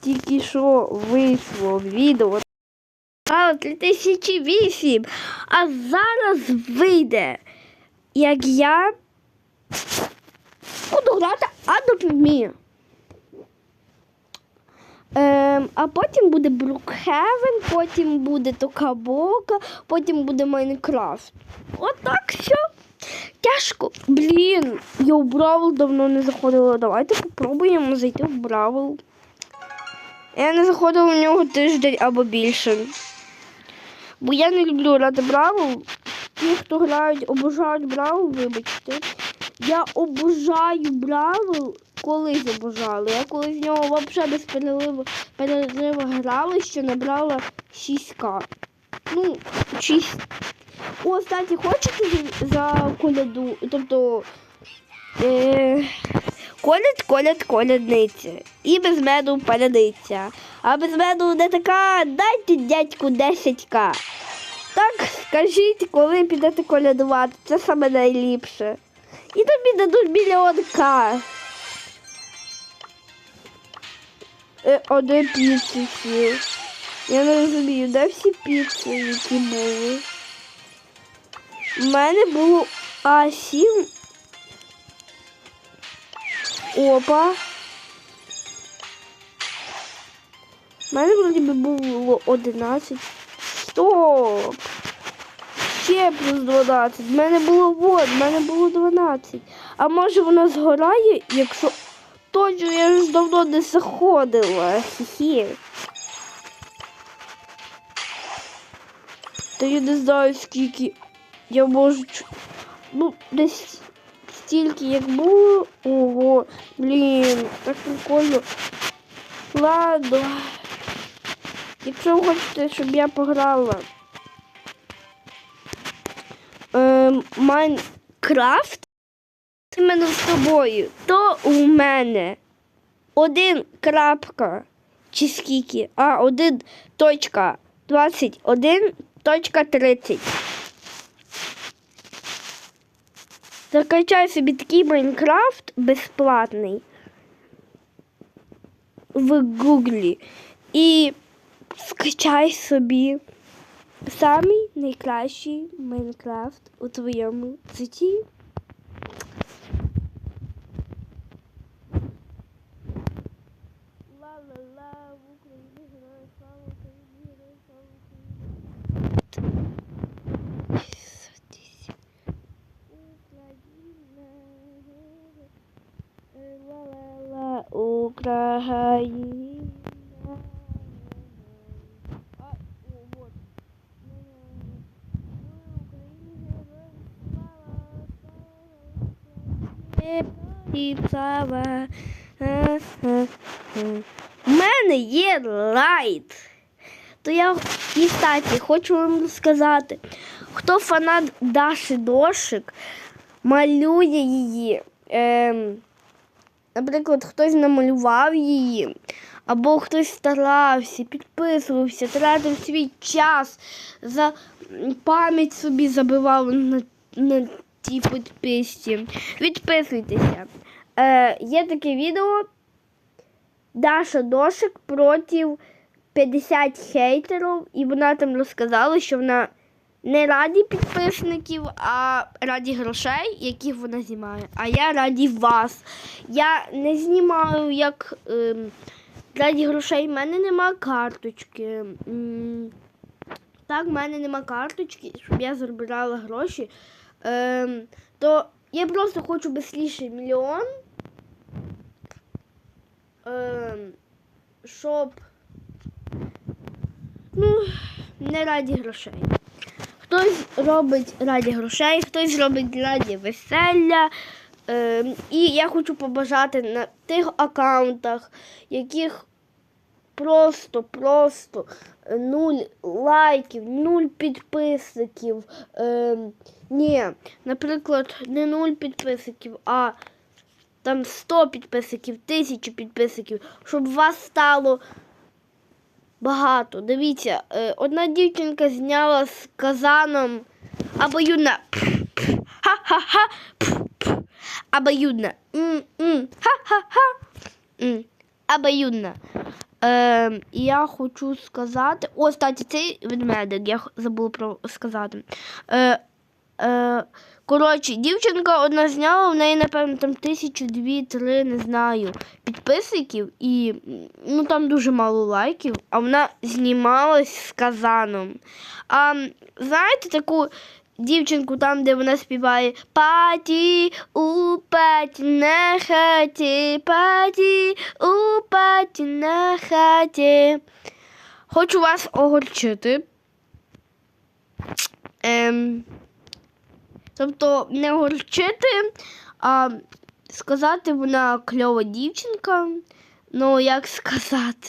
тільки що вийшло відео. А 3008. А зараз вийде, як я буду грати Adopt Ем, а потім буде Брукхевен, потім буде Токабока, потім буде Майнкрафт. Отак все. Тяжко. Блін, я в Бравл давно не заходила. Давайте попробуємо зайти в Бравл. Я не заходила в нього тиждень або більше. Бо я не люблю грати Бравл. Ті, хто грають, обожають Бравл, вибачте. Я обожаю Бравл, колись обожала. Я колись в нього взагалі без переливу, перериву грала, що набрала 6к. Ну, 6. О, кстати, хочете за коляду? Тобто. Е, коляд, коляд, колядниця. І без меду паляниця. А без меду не така, дайте дядьку 10к. Так скажіть, коли підете колядувати, це саме найліпше. І тобі дадуть мільйон к. Е, а де піци? Я не розумію, де всі піци, які були? У мене було А7. Опа. У мене вроді би було 11. Стоп! Ще плюс 12. У мене було вот, в мене було 12. А може вона згорає, якщо. Точно, я ж давно не заходила. Хі-хі. Та я не знаю скільки я можу. Ну, десь стільки як було. Ого, блін, так прикольно. Ладно. Якщо ви хочете, щоб я пограла ем, Майнкрафт іменно з тобою, то у мене один крапка чи скільки, а один точка 21 точка 30. Закачай собі такий Майнкрафт безплатний в Гуглі і скачай собі самий найкращий Майнкрафт у твоєму житті. Україна. А, о, вот. Слава. У мене є лайт. То я і кстати, хочу вам сказати, хто фанат Даші Дошик, малює її. Ем, наприклад, хтось намалював її, або хтось старався, підписувався, тратив свій час, за пам'ять собі забивав на, на тій підписці. Відписуйтеся. Е, є таке відео Даша Дошик проти 50 хейтерів, і вона там розказала, що вона не раді підписників, а раді грошей, яких вона знімає. А я раді вас. Я не знімаю як ем, раді грошей. В мене нема карточки. Так, в мене нема карточки, щоб я заробляла гроші. Ем, то я просто хочу безсліший мільйон. Ем, щоб ну, не раді грошей. Хтось робить раді грошей, хтось робить раді веселля. Ем, і я хочу побажати на тих аккаунтах, яких просто, просто е, нуль лайків, нуль підписників. Ем, ні, наприклад, не нуль підписників, а там 100 підписників, 1000 підписників, щоб вас стало багато. Дивіться, е, одна дівчинка зняла з казаном обоюдна. Ха-ха-ха. Обоюдна. Ха-ха-ха. М. Е, я хочу сказати. О, статі, цей ведмедик, я забула про сказати. Е, е, коротше, дівчинка одна зняла, в неї, напевно, там тисячу, дві, три, не знаю, підписників, і ну, там дуже мало лайків, а вона знімалась з казаном. А знаєте таку дівчинку там, де вона співає Паті у паті на хаті, паті у паті на хаті. Хочу вас огорчити. Ем, тобто не огорчити, а сказати, вона кльова дівчинка. Ну, як сказати?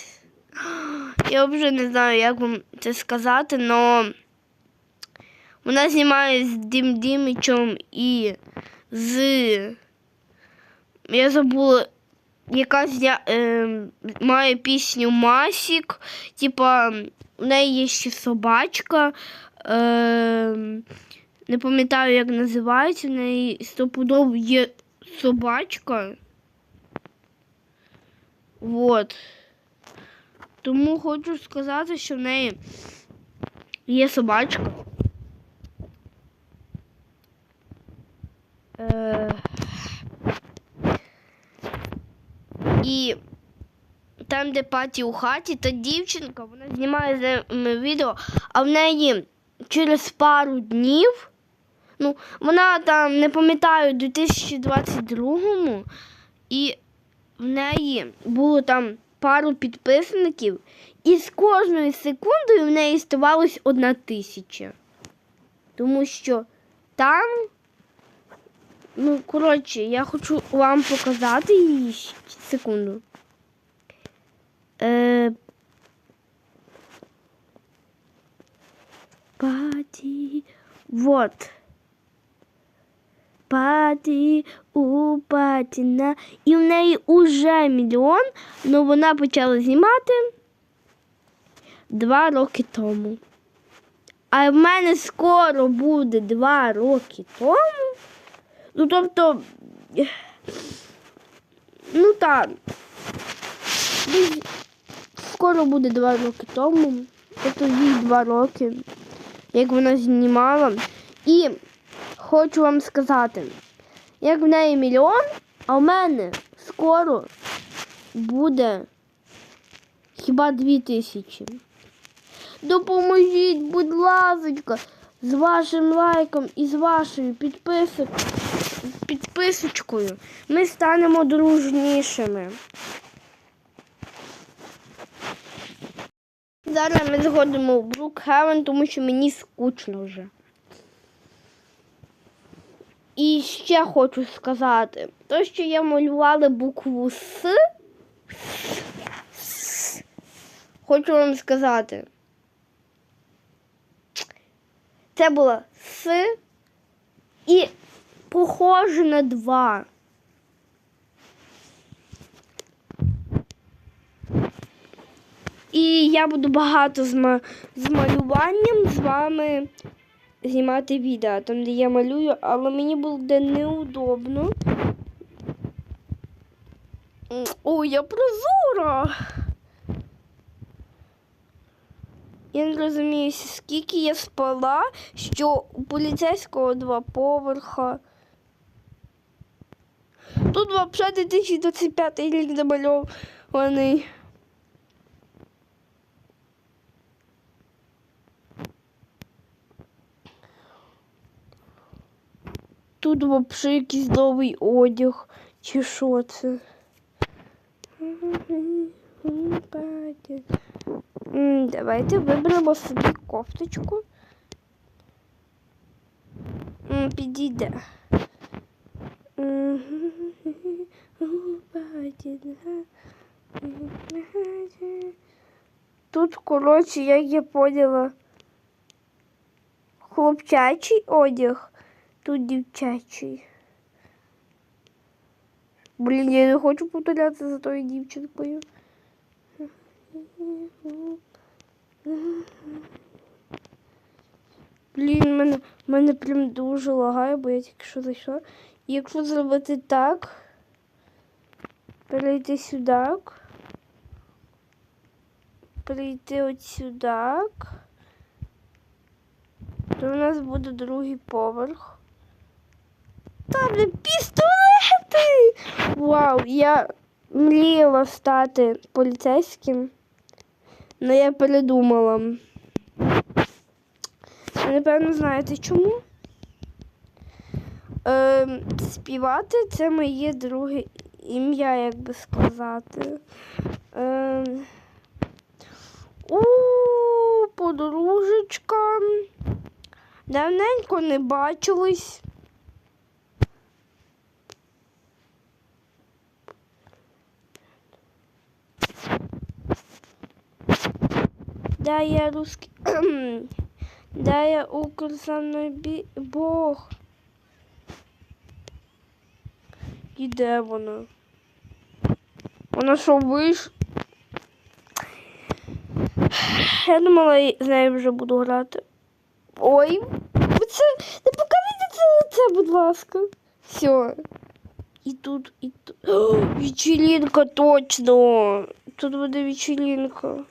Я вже не знаю, як вам це сказати, але вона знімає з Дім Дімичем і з. Я забула, яка зня... е, має пісню Масік. Типа, в неї є ще собачка. Е, не пам'ятаю, як називається, в неї стопудово є собачка. Вот. Тому хочу сказати, що в неї є собачка. Е, І там, де паті у хаті, та дівчинка, вона знімає з ними відео, а в неї через пару днів, ну, вона там, не пам'ятаю, у 2022-му, і в неї було там пару підписників, і з кожною секундою в неї ставалось одна тисяча. Тому що там Ну, коротше, я хочу вам показати її секунду. Е... Паті. Вот. Паті у патіна. І в неї уже мільйон, але вона почала знімати два роки тому. А в мене скоро буде два роки тому. Ну, тобто, ну так, скоро буде два роки тому. Тобто їй два роки, як вона знімала. І хочу вам сказати, як в неї мільйон, а в мене скоро буде хіба дві тисячі. Допоможіть, будь ласка, з вашим лайком і з вашою підписочкою ми станемо дружнішими. Зараз ми зходимо в Брукхевен, тому що мені скучно вже. І ще хочу сказати, то, що я малювала букву С, хочу вам сказати. Це було С і похоже на два. І я буду багато з, з малюванням з вами знімати відео, там, де я малюю, але мені буде неудобно. Ой, я прозора. Я не розумію, скільки я спала, що у поліцейського два поверха. Тут взагалі 2025 рік намальований. Тут взагалі якийсь новий одяг. Чи що це? М, Давайте виберемо собі кофточку. М, Підійде. Тут, коротше, як я поняла, хлопчачий одяг, Тут дівчачий. Блін, я не хочу повторятися за тою дівчинкою. Блін, мене, мене прям дуже лагає, бо я тільки що зайшла. Якщо зробити так, перейти сюди. прийти от сюди, то у нас буде другий поверх. Пістолети! Вау, я мріяла стати поліцейським, але я передумала. Напевно, знаєте чому? Е, співати це моє друге ім'я, як би сказати. Е, у, подружечка. Давненько не бачились. Да, я русский. да, я укрсаний бі... Бог. І де вона? Вона що вийш? Я думала, з нею вже буду грати. Ой, це не покажіть це лице, будь ласка. Все. І тут, і тут. Вечеринка точно. Тут буде вечеринка.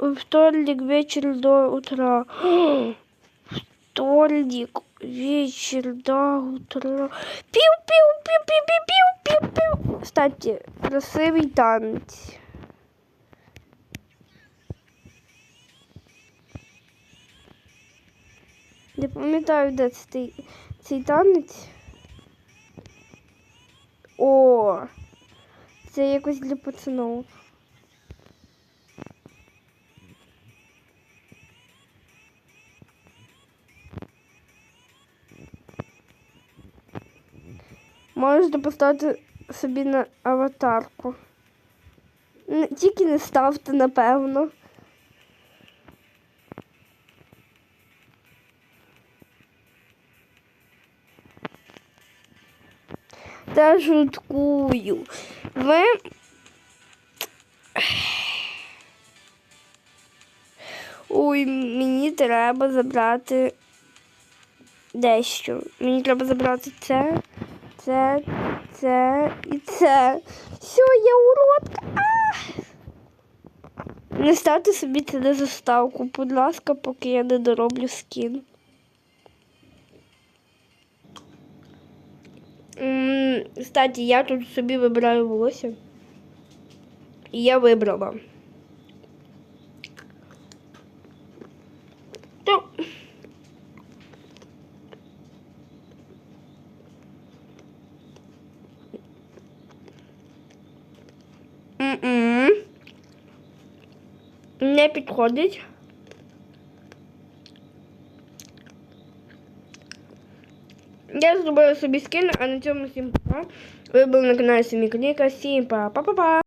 Вторник вечер до утра. Вторник вечер до утра. Пиу-пиу-пиу-пиу-пиу-пиу-пиу. Кстати, красивий танець. Не пам'ятаю, де цей, цей танець. О, це якось для пацанов. Можете поставити собі на аватарку. Тільки не ставте, напевно. Та шуткую. Ви. Ой, мені треба забрати дещо. Мені треба забрати це, це, це і це. Все, я уродка. А! Не ставте собі це на заставку, будь ласка, поки я не дороблю скін. Кстати, я тут собі вибираю волосся. І я вибрала. Не підходить. Я зробила собі скін, а на цьому всім па. Ви були на каналі Сіміка Ніка. Всім па-па-па-па.